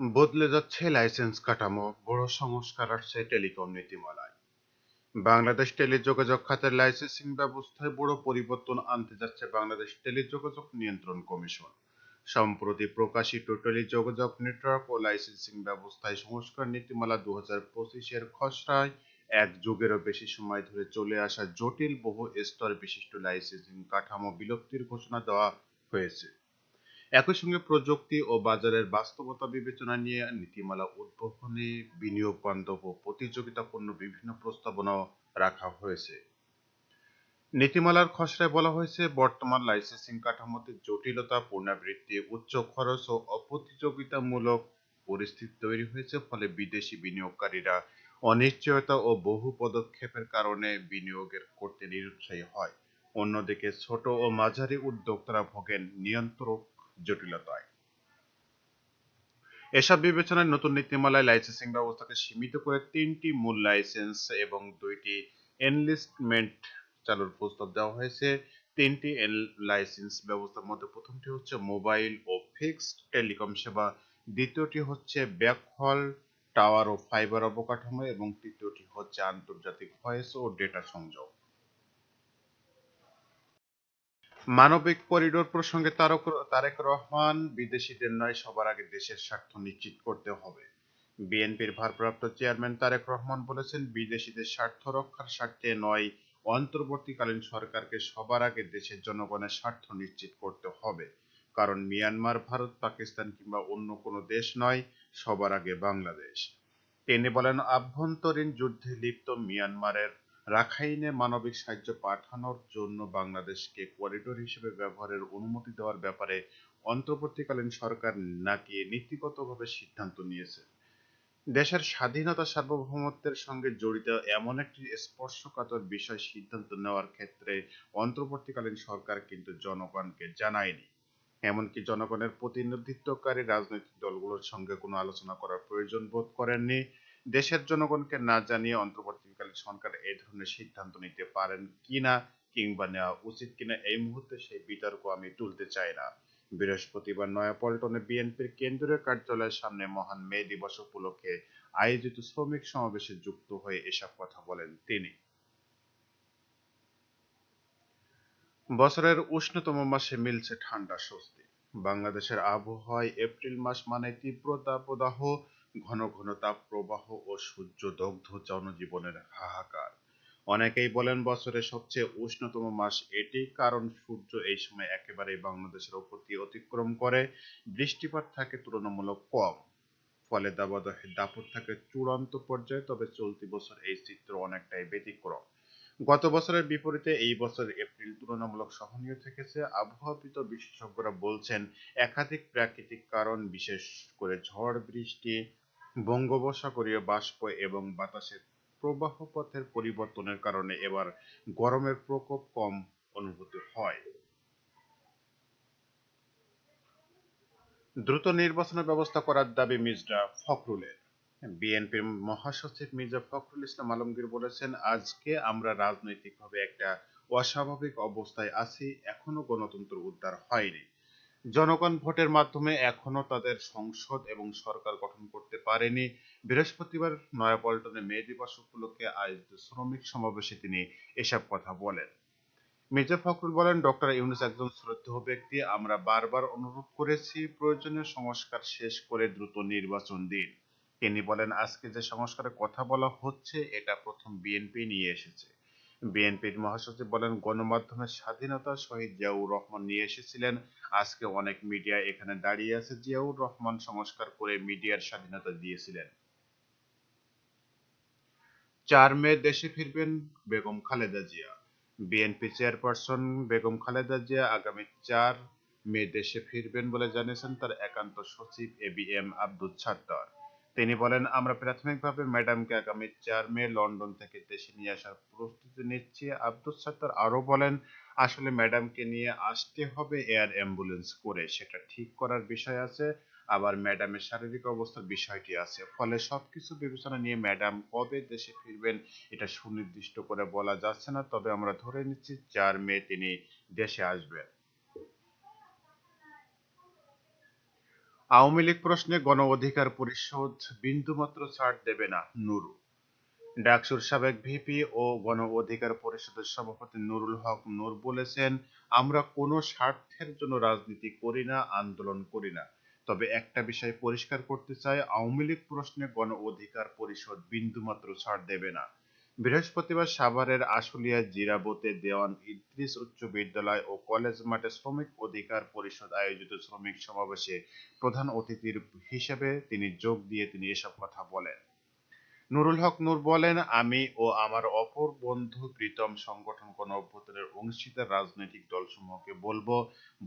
বদলে যাচ্ছে লাইসেন্স কাঠামো, বড় সংস্কার আসছে টেলিকম নীতিমালায়। বাংলাদেশ টেলিযোগাযোগ খাতের লাইসেন্সিং ব্যবস্থায় বড় পরিবর্তন আনতে যাচ্ছে বাংলাদেশ টেলিযোগাযোগ নিয়ন্ত্রণ কমিশন। সম্প্রতি প্রকাশিত টেলিযোগাযোগ নেটওয়ার্ক ও লাইসেন্সিং ব্যবস্থায় সংস্কার নীতিমালা দু হাজার পঁচিশের খসড়ায় এক যুগেরও বেশি সময় ধরে চলে আসা জটিল বহু স্তর বিশিষ্ট লাইসেন্সিং কাঠামো বিলুপ্তির ঘোষণা দেওয়া হয়েছে। একই সঙ্গে প্রযুক্তি ও বাজারের বাস্তবতা বিবেচনা নিয়ে নীতিমালা উদ্ভাবনী, বিনিয়োগ বান্ধব ও প্রতিযোগিতাপূর্ণ বিভিন্ন প্রস্তাবনাও রাখা হয়েছে। নীতিমালার খসড়ায় বলা হয়েছে, বর্তমান লাইসেন্সিং কাঠামোতে জটিলতা, পুনরাবৃত্তি, উচ্চ খরচ ও অপ্রতিযোগিতামূলক পরিস্থিতি তৈরি হয়েছে, ফলে বিদেশি বিনিয়োগকারীরা অনিশ্চয়তা ও বহু পদক্ষেপের কারণে বিনিয়োগের করতে নিরুৎসাহী হয়। অন্যদিকে ছোট ও মাঝারি উদ্যোক্তারা ভোগেন নিয়ন্ত্রক জটিলতায়। এসব বিবেচনায় নতুন নীতিমালায় লাইসেন্সিং ব্যবস্থাকে সীমিত করে তিনটি মূল লাইসেন্স এবং দুইটি এনলিস্টমেন্ট চালুর প্রস্তাব দেওয়া হয়েছে। তিনটি লাইসেন্স ব্যবস্থার মধ্যে প্রথমটি হচ্ছে মোবাইল ও ফিক্সড টেলিকম সেবা, দ্বিতীয়টি হচ্ছে ব্যাকহল, টাওয়ার ও ফাইবার অবকাঠামো এবং তৃতীয়টি হচ্ছে আন্তর্জাতিক ভয়েস ও ডেটা সংযোগ। মানবিক করিডোর প্রসঙ্গে তারক তারেক রহমান বিদেশিদের নয়, সবার আগে দেশের স্বার্থ নিশ্চিত করতে হবে। বিএনপির ভারপ্রাপ্ত চেয়ারম্যান তারেক রহমান বলেছেন, বিদেশিদের স্বার্থ রক্ষার স্বার্থে নয়, অন্তর্বর্তীকালীন সরকারকে সবার আগে দেশের জনগণের স্বার্থ নিশ্চিত করতে হবে। কারণ মিয়ানমার ভারত পাকিস্তান কিংবা অন্য কোনো দেশ নয়, সবার আগে বাংলাদেশ। তিনি বলেন, আভ্যন্তরীণ যুদ্ধে লিপ্ত মিয়ানমারের রাখাইনে মানবিক সাহায্য পাঠানোর জন্য বাংলাদেশকে করিডোর হিসেবে ব্যবহারের অনুমতি দেওয়ার ব্যাপারে অন্তর্বর্তীকালীন সরকার নাকি নীতিগতভাবে সিদ্ধান্ত নিয়েছে? দেশের স্বাধীনতা সার্বভৌমত্বের সঙ্গে জড়িত এমন একটি স্পর্শকাতর বিষয় সিদ্ধান্ত নেওয়ার ক্ষেত্রে অন্তর্বর্তীকালীন সরকার কিন্তু জনগণকে জানায়নি। এমনকি জনগণের প্রতিনিধিত্বকারী রাজনৈতিক দলগুলোর সঙ্গে কোনো আলোচনা করার প্রয়োজন বোধ করেননি। দেশের জনগণকে না জানিয়ে অন্তর্বর্তীকালীন সরকার এই ধরনের সিদ্ধান্ত নিতে পারেন কিনা কিংবা নেওয়া উচিত কিনা, এই মুহূর্তে সেই বিতর্ক আমি তুলতে চাই না। বৃহস্পতিবার নয়াপল্টনে বিএনপির কেন্দ্রীয় কার্যালয়ের সামনে মহান মে দিবস উপলক্ষে আয়োজিত শ্রমিক সমাবেশে যুক্ত হয়ে এসব কথা বলেন তিনি। বছরের উষ্ণতম মাসে মিলছে ঠান্ডা স্বস্তি। বাংলাদেশের আবহাওয়ায় এপ্রিল মাস মানে তীব্র তাপদাহ ঘন ঘন সূর্য দগ্ধ জনজীবনের হাহাকার। অনেকেই বলেন বছরের সবচেয়ে উষ্ণতম মাস এটি, কারণ সূর্য এই সময় একেবারে বাংলাদেশের ওপর দিয়ে অতিক্রম করে। বৃষ্টিপাত থাকে তুলনামূলক কম, ফলে দাবদাহের দাপট থাকে চূড়ান্ত পর্যায়ে, তবে চলতি বছর এই চিত্র অনেকটাই ব্যতিক্রম। গত বছরের বিপরীতে এই বছর এপ্রিল তুলনামূলক সহনীয় থেকেছে। আবহাওয়াবিদ বিশেষজ্ঞরা বলছেন, একাধিক প্রাকৃতিক কারণ, বিশেষ করে ঝড়, বৃষ্টি বঙ্গোপসাগরীয় বাষ্প এবং বাতাসের প্রবাহ পথের পরিবর্তনের কারণে এবার গরমের প্রকোপ কম অনুভূত হয়। দ্রুত নির্বাচনের ব্যবস্থা করার দাবি মির্জা ফখরুলের। বিএনপির মহাসচিব মির্জা ফখরুল ইসলাম আলমগীর বলেছেন, আজকে আমরা রাজনৈতিকভাবে একটা অস্বাভাবিক অবস্থায় আছি, এখনও গণতন্ত্র উদ্ধার হয়নি। জনগণ ভোটের মাধ্যমে এখনও তাদের সংসদ এবং সরকার গঠন করতে পারেনি। বৃহস্পতিবার নয়াপল্টনে মে দিবস উপলক্ষে আয়োজিত শ্রমিক সমাবেশে তিনি এসব কথা বলেন। মির্জা ফখরুল বলেন, ডক্টর ইউনুস একজন শ্রদ্ধেয় ব্যক্তি। আমরা বারবার অনুরোধ করেছি, প্রয়োজনীয় সংস্কার শেষ করে দ্রুত নির্বাচন দিন। তিনি বলেন, আজকে যে সংস্কারের কথা বলা হচ্ছে, এটা প্রথম বিএনপি নিয়ে এসেছে। বিএনপির মহাসচিব বলেন, গণমাধ্যমের স্বাধীনতা শহীদ জিয়াউর রহমান নিয়ে এসেছিলেন। আজকে অনেক মিডিয়া এখানে দাঁড়িয়ে আছে। জিয়াউর রহমান সংস্কার করে মিডিয়ার স্বাধীনতা দিয়েছিলেন। চার মে দেশে ফিরবেন বেগম খালেদা জিয়া। বিএনপি চেয়ারপারসন বেগম খালেদা জিয়া আগামী চার মে দেশে ফিরবেন বলে জানিয়েছেন তার একান্ত সচিব A B M Abdul Sattar. তিনি বলেন, আমরা প্রাথমিকভাবে ম্যাডামকে আগামী চার মে লন্ডন থেকে দেশে নিয়ে আসার প্রস্তুতি নিচ্ছি। আব্দুল সাত্তার আরও বলেন, আসলে ম্যাডামকে নিয়ে আসতে হবে এয়ার অ্যাম্বুলেন্স করে, সেটা ঠিক করার বিষয় আছে, আবার ম্যাডামের শারীরিক অবস্থার বিষয়টি আছে। ফলে সবকিছু বিবেচনা নিয়ে ম্যাডাম কবে দেশে ফিরবেন, এটা সুনির্দিষ্ট করে বলা যাচ্ছে না, তবে আমরা ধরে নিচ্ছি চার মে তিনি দেশে আসবেন। আওয়ামী লীগ প্রশ্নে গণ অধিকার পরিষদ বিন্দুমাত্র ছাড় দেবে না নুরু। ডাকসুর সাবেক ভিপি ও গণ অধিকার পরিষদের সভাপতি নুরুল হক নূর বলেছেন, আমরা কোনো স্বার্থের জন্য রাজনীতি করি না, আন্দোলন করি না। তবে একটা বিষয় পরিষ্কার করতে চাই, আওয়ামী লীগ প্রশ্নে গণ অধিকার পরিষদ বিন্দুমাত্র ছাড় দেবে না। বৃহস্পতিবার সাভারের আশুলিয়া জিরাবতে দেওয়ান ইদ্রিস উচ্চ বিদ্যালয় ও কলেজ মাঠে শ্রমিক অধিকার পরিষদ আয়োজিত শ্রমিক সমাবেশে প্রধান অতিথির হিসেবে তিনি যোগ দিয়ে তিনি এসব কথা বলেন। নুরুল হক নূর বলেন, আমি ও আমার অপর বন্ধু প্রীতম সংগঠন কোন অভ্যুত্থানের অংশীদার রাজনৈতিক দলসমূহকে বলব,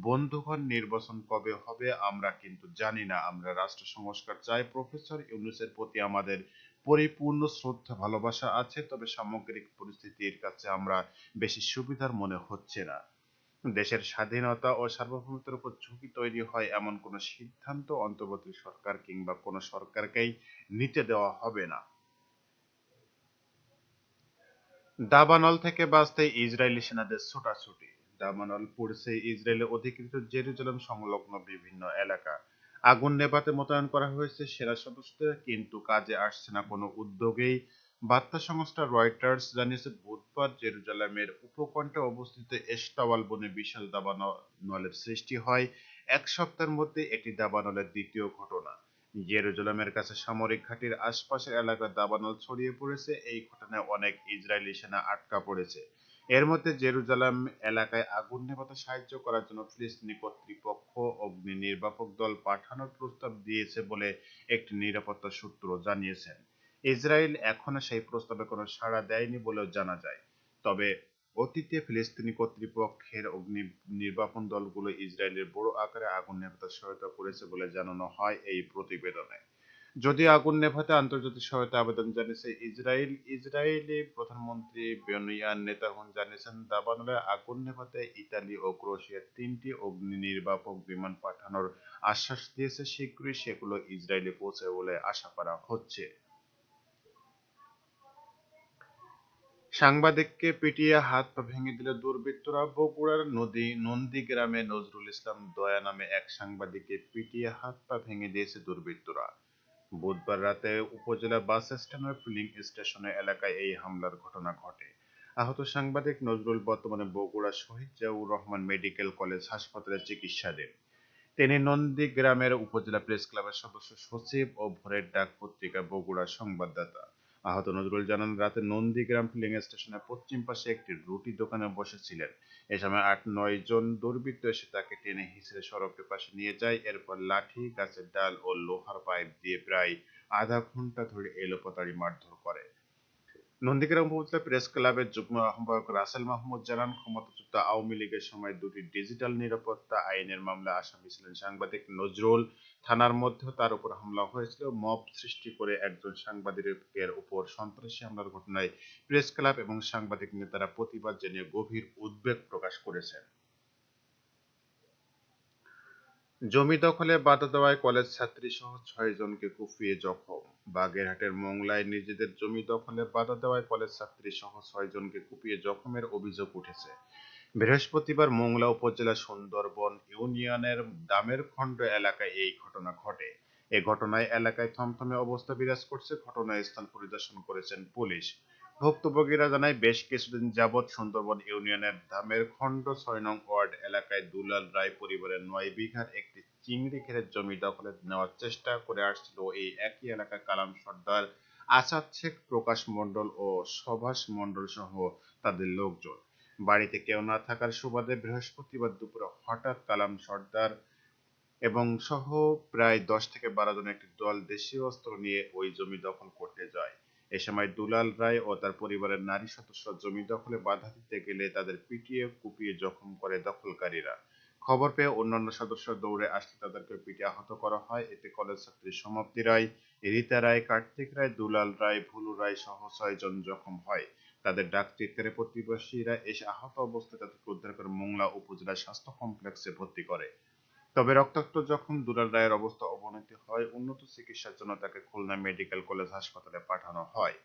বন্ধুগণ নির্বাচন কবে হবে আমরা কিন্তু জানি না। আমরা রাষ্ট্র সংস্কার চাই। প্রফেসর ইউনুসের প্রতি আমাদের পরিপূর্ণ শ্রদ্ধা, ভালোবাসা আছে, তবে সামগ্রিক পরিস্থিতির কাছে আমরা বেশি সুবিধার মনে হচ্ছে না। দেশের স্বাধীনতা ও সার্বভৌমত্বের উপর ঝুঁকি তৈরি হয় এমন কোনো সিদ্ধান্ত অন্তর্বর্তী সরকার কিংবা কোনো সরকারকেই নিতে দেওয়া হবে না। দাবানল থেকে বাঁচতে ইসরায়েলি সেনাদের ছোটাছুটি। দাবানল পড়ছে ইসরায়েলের অধিকৃত জেরুজালেম সংলগ্ন বিভিন্ন এলাকা। আগুন নেভাতে মোতায়েন করা হয়েছে সেনা সদস্যদের কিন্তু কাজে আসছে না কোনো উদ্যোগেই। বার্তা সংস্থা রয়টার্স জানিয়েছে, বুধবার জেরুজালেমের উপকণ্ঠে অবস্থিত এস্টাওয়াল বনে বিশাল দাবানলের সৃষ্টি হয়। এক সপ্তাহের মধ্যে এটি দাবানলের দ্বিতীয় ঘটনা। জেরুজালেমের কাছে সামরিক ঘাঁটির আশপাশের এলাকায় দাবানল ছড়িয়ে পড়েছে। এই ঘটনায় অনেক ইসরায়েলি সেনা আটকা পড়েছে। এর মধ্যে জেরুজালেম এলাকায় আগুন নেভাতে সাহায্য করার জন্য ফিলিস্তিনি কর্তৃপক্ষ অগ্নি নির্বাপক দল পাঠানোর প্রস্তাব দিয়েছে বলে একটি নিরাপত্তা সূত্র জানিয়েছেন ইসরায়েল এখনও সেই প্রস্তাবে কোনো সাড়া দেয়নি বলেও জানা যায়। তবে অতীতে ফিলিস্তিনি কর্তৃপক্ষের অগ্নি নির্বাপন দলগুলো ইসরায়েলের বড় আকারে আগুন নেভাতে সহায়তা করেছে বলে জানানো হয় এই প্রতিবেদনে। যদিও আগুন নেভাতে আন্তর্জাতিক সহায়তা আবেদন জানিয়েছে ইসরায়েল, ইসরায়েলি প্রধানমন্ত্রী বেনিয়ান নেতাহু জানিয়েছেন, দাবানলে আগুন নেভাতে ইতালি ও ক্রোয়েশিয়ার তিনটি অগ্নি নির্বাপক বিমান পাঠানোর আশ্বাস দিয়েছে। শীঘ্রই সেগুলো ইসরায়েলে পৌঁছে বলে আশা করা হচ্ছে। সাংবাদিককে পিটিয়ে হাত পা ভেঙে দিলে দুর্বৃত্তরা। বগুড়ার নদী, নন্দীগ্রামে নজরুল ইসলাম দয়া নামে এক সাংবাদিককে পিটিয়ে হাত পা ভেঙে দিয়েছে দুর্বৃত্তরা। বুধবার রাতে উপজেলা বাস স্ট্যান্ডের ফিলিং স্টেশনে এলাকায় এই হামলার ঘটনা ঘটে। আহত সাংবাদিক নজরুল বর্তমানে বগুড়া শহীদ জিয়াউর রহমান মেডিকেল কলেজ হাসপাতালে চিকিৎসাধীন। তিনি নন্দীগ্রামের উপজেলা প্রেস ক্লাবের সদস্য, সচিব ও ভোরের ডাক পত্রিকা বগুড়া সংবাদদাতা। আহত নজরুল জানান, রাতে নন্দীগ্রাম ফিলিং স্টেশনের পশ্চিম পাশে একটি রুটি দোকানে বসেছিলেন। এ সময় আট, নয় জন দুর্বৃত্ত এসে তাকে টেনে হিসেবে সড়কের পাশে নিয়ে যায়। এরপর লাঠি, গাছের ডাল ও লোহার পাইপ দিয়ে প্রায় আধা ঘণ্টা ধরে এলোপাতাড়ি মারধর করে। নন্দীগ্রাম উপজেলা প্রেস ক্লাবের যুগ্ম আহ্বায়ক রাসেল মাহমুদ জানান, ক্ষমতাচ্যুত আওয়ামী লীগের সময় দুটি ডিজিটাল নিরাপত্তা আইনের মামলা আসামি ছিলেন সাংবাদিক নজরুল। থানার মধ্যে তার উপর হামলা হয়েছিল। মব সৃষ্টি করে একজন সাংবাদিকের উপর সন্ত্রাসী হামলার ঘটনায় প্রেস ক্লাব এবং সাংবাদিক নেতারা প্রতিবাদ জানিয়ে গভীর উদ্বেগ প্রকাশ করেছেন। জমি দখলে বাধা দেওয়ায় কলেজ ছাত্রী সহ ছয় জনকে কুপিয়ে জখম। বাগেরহাটের মোংলায় নিজেদের জমি দখলে বাধা দেওয়ায় কলেজ ছাত্রী সহ ছয় জনকে কুপিয়ে জখমের অভিযোগ উঠেছে। বৃহস্পতিবার মোংলা উপজেলা সুন্দরবন ইউনিয়নের দামের খণ্ড এলাকায় এই ঘটনা ঘটে। এ ঘটনায় এলাকায় থমথমে অবস্থা বিরাজ করছে। ঘটনাস্থল পরিদর্শন করেছেন পুলিশ। ভুক্তভোগীরা জানায়, বেশ কিছুদিন যাবৎ সুন্দরবন ইউনিয়নের ধামের খণ্ড ছয় নং ওয়ার্ড এলাকায় দুলাল রায় পরিবারের নয় বিঘার একটি চিংড়ি খেতের জমি দখলে নেওয়ার চেষ্টা করে আসছিল। এই একই এলাকা কালাম সর্দার, আসাদ শেখ, প্রকাশ মণ্ডল ও সভাস মণ্ডল সহ তাদের লোকজন। বাড়িতে কেউ না থাকার সুবাদে বৃহস্পতিবার দুপুরে হঠাৎ কালাম সর্দার এবং সহ প্রায় দশ থেকে বারো জন একটি দল দেশীয় অস্ত্র নিয়ে ওই জমি দখল করতে যায়। এ সময় দুলাল রায় ও তার পরিবারের নারী সদস্য জমি দখলে বাধা দিতে গেলে তাদের পিটিয়ে, কুপিয়ে জখম করে দখলকারীরা। খবর পেয়ে অন্যান্য সদস্য দৌড়ে আসলে তাদেরকে পিটে আহত করা হয়। এতে কলেজ ছাত্রী সমাপ্তি রায়, রীতা রায়, কার্তিক রায়, দুলাল রায়, ভুলু রায় সহ ছয়জন জখম হয়। তাদের ডাক চিৎকারে প্রতিবেশীরা এসে আহত অবস্থায় তাদেরকে উদ্ধার করে মোংলা উপজেলা স্বাস্থ্য কমপ্লেক্সে ভর্তি করে। তবে রক্তাক্ত জখম দুলাল রায়ের অবস্থা অবনতি হয়, উন্নত চিকিৎসার জন্য তাকে খুলনা মেডিকেল কলেজ হাসপাতালে পাঠানো হয়।